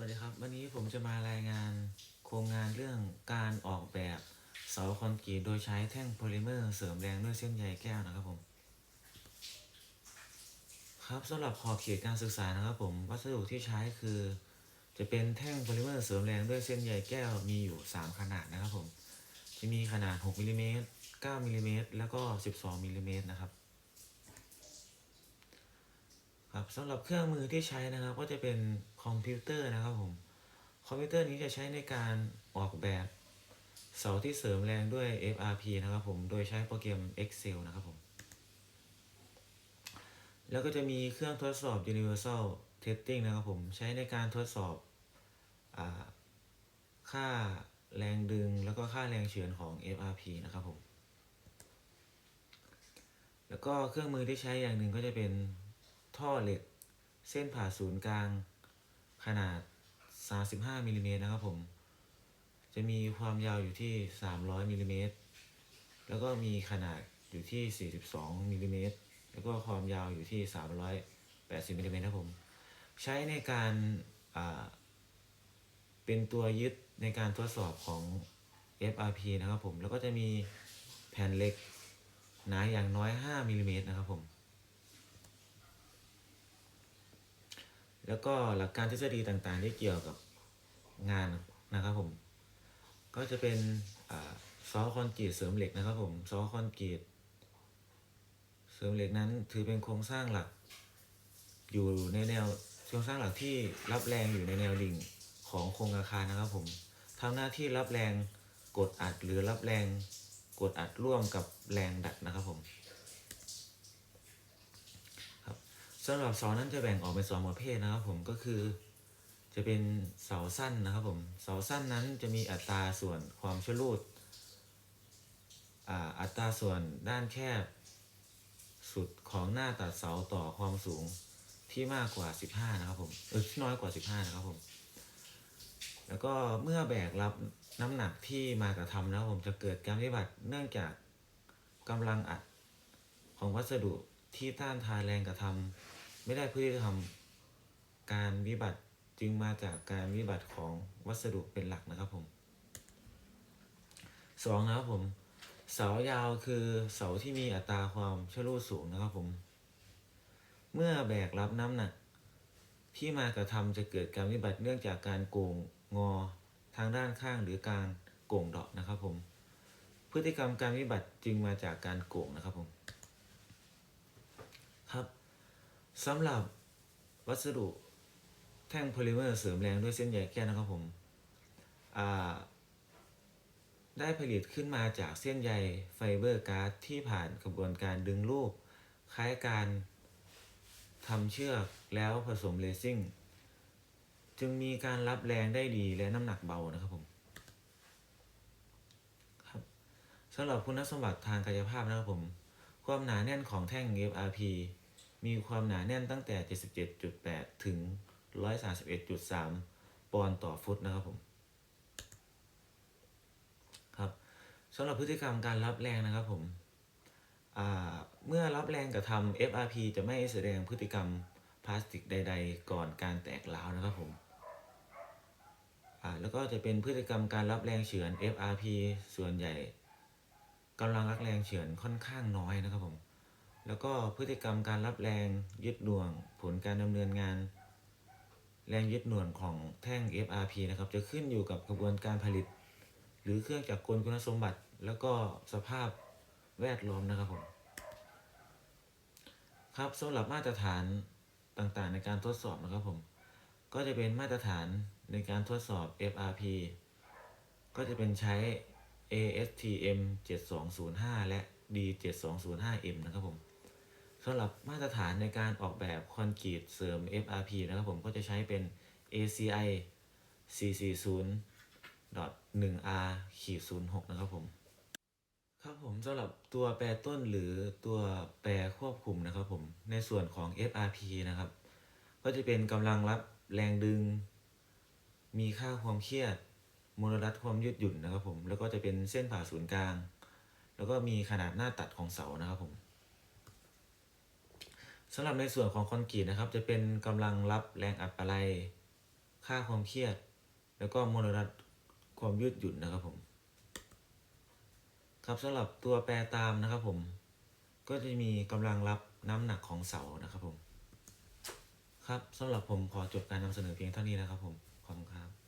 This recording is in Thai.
วัสดีครับ วันนี้ผมจะมารายงานโครงงานเรื่องการออกแบบเสาคอนกรีตโดยใช้แท่งโพลิเมอร์เสริมแรงด้วยเส้นใยแก้วนะครับผมครับสำหรับขอบเขตการศึกษานะครับผมวัสดุที่ใช้คือ จะเป็นแท่งโพลิเมอร์เสริมแรงด้วยเส้นใยแก้วมีอยู่ 3 ขนาดนะครับผมจะมีขนาด 6มิลลิเมตร9มิลลิเมตรแล้วก็ 12มิลลิเมตรนะครับ ครับสำหรับเครื่องมือที่ใช้นะครับ ก็จะเป็นคอมพิวเตอร์นะครับผมคอมพิวเตอร์นี้จะใช้ในการออกแบบเสาที่เสริมแรงด้วย FRP นะครับผม โดยใช้โปรแกรม Excel นะครับผม แล้วก็จะมีเครื่องทดสอบ Universal Testing นะครับผม ใช้ในการทดสอบอค่าแรงดึงแล้วก็ค่าแรงเฉือนของ FRP นะครับผม แล้วก็เครื่องมือที่ใช้อย่างหนึ่งก็จะเป็น ท่อเหล็ก เส้นผ่าศูนย์กลาง ขนาด 35มิลลิเมตรนะครับผม จะมีความยาวอยู่ที่ 300มิลลิเมตรแล้วก็มีขนาดอยู่ที่ 42มิลลิเมตรแล้วก็ความยาวอยู่ที่ 380มิลลิเมตรครับผม ใช้ในการเป็นตัวยึดในการทดสอบของ FRP นะครับผม แล้วก็จะมีแผ่นเหล็กหนาอย่างน้อย 5มิลลิเมตรนะครับผม แล้วก็หลักการทฤษฎีต่างๆ ที่เกี่ยวกับงานนะครับผม ก็จะเป็นอซอคอนกรีตเสริมเหล็กนะครับผมซอคอนกรีตเสริมเหล็กนั้นถือเป็นโครงสร้างหลัก อยู่ในแนวโครงสร้างหลักที่รับแรงอยู่ในแนวดิ่งของโครงอาคารนะครับผมทำหน้าที่รับแรงกดอัดหรือรับแรงกดอัดร่วมกับแรงดัดนะครับผม สำหรับเสานั้นจะแบ่งออกเป็นสองประเภทนะครับผมก็คือจะเป็นเสาสั้นนะครับผมเสาสั้นนั้นจะมีอัตราส่วนความชั่วรูดอัตราส่วนด้านแคบ สุดของหน้าตัดเสาต่อความสูงที่มากกว่า 15 นะครับผมเออที่น้อยกว่า 15 นะครับผม แล้วก็เมื่อแบกรับน้ำหนักที่มากระทำนะครับผมจะเกิดการวิบัติเนื่องจากกำลังอัดของวัสดุที่ต้านทานแรงกระทำ ไม่ได้เพื่อที่จะทำการวิบัติจึงมาจากการวิบัติของวัสดุเป็นหลักนะครับผมสองนะครับผมเสายาวคือเสาที่มีอัตราความชลูดสูงนะครับผม เมื่อแบกรับน้ำหนักที่มากระทำจะเกิดการวิบัติเนื่องจากการโก่งงอทางด้านข้างหรือการโก่งดาะนะครับผม พฤติกรรมการวิบัติจึงมาจากการโก่งนะครับผม ครับ สำหรับวัสดุแท่งโพลิเมอร์เสริมแรงด้วยเส้นใยแก้วนะครับผมได้ผลิตขึ้นมาจากเส้นใยไฟเบอร์การ์ดที่ผ่านกระบวนการดึงรูป คล้ายการทำเชือกแล้วผสมเลซิ่ง จึงมีการรับแรงได้ดีและน้ำหนักเบานะครับผมครับสำหรับคุณสมบัติทางกายภาพนะครับผม ความหนาแน่นของแท่ง FRP มีความหนาแน่นตั้งแต่ 77.8 ถึง 131.3 ปอนด์ต่อฟุตนะครับผมครับสำหรับพฤติกรรมการรับแรงนะครับผมเมื่อรับแรงกระทำ FRP จะไม่แสดงพฤติกรรมพลาสติกใด ๆ ก่อนการแตกร้าวนะครับผมแล้วก็จะเป็นพฤติกรรมการรับแรงเฉือน FRP ส่วนใหญ่กำลังรักแรงเฉือนค่อนข้างน้อยนะครับผม แล้วก็พฤติกรรมการรับแรงยึดหน่วง ผลการดำเนินงาน แรงยึดหน่วงของแท่ง FRP นะครับ จะขึ้นอยู่กับกระบวนการผลิต หรือเครื่องจักรกลคุณสมบัติ แล้วก็สภาพแวดล้อมนะครับผมครับสำหรับมาตรฐานต่างๆ ในการทดสอบนะครับผม ก็จะเป็นมาตรฐานในการทดสอบ FRP ก็จะเป็นใช้ ASTM 7205 และ D 7205M นะครับผม สำหรับมาตรฐานในการออกแบบคอนกรีตเสริม FRP นะครับผมก็จะใช้เป็น ACI 440.1R ขีด06 นะครับผม ครับผมสำหรับตัวแปรต้นหรือตัวแปรควบคุมนะครับผม ในส่วนของ FRP นะครับ ก็จะเป็นกำลังรับแรงดึง มีค่าความเครียดมลรัฐความยืดหยุ่นนะครับผม แล้วก็จะเป็นเส้นผ่าศูนย์กลาง แล้วก็มีขนาดหน้าตัดของเสานะครับผม สำหรับในส่วนของคอนกรีตนะครับ จะเป็นกำลังรับแรงอัดอะไร ค่าความเครียด แล้วก็มลรัฐความยืดหยุ่นนะครับผม ครับสำหรับตัวแปรตามนะครับผม ก็จะมีกำลังรับน้ำหนักของเสานะครับผม ครับสำหรับผมขอจบการนำเสนอเพียงเท่านี้นะครับผม ขอบคุณครับ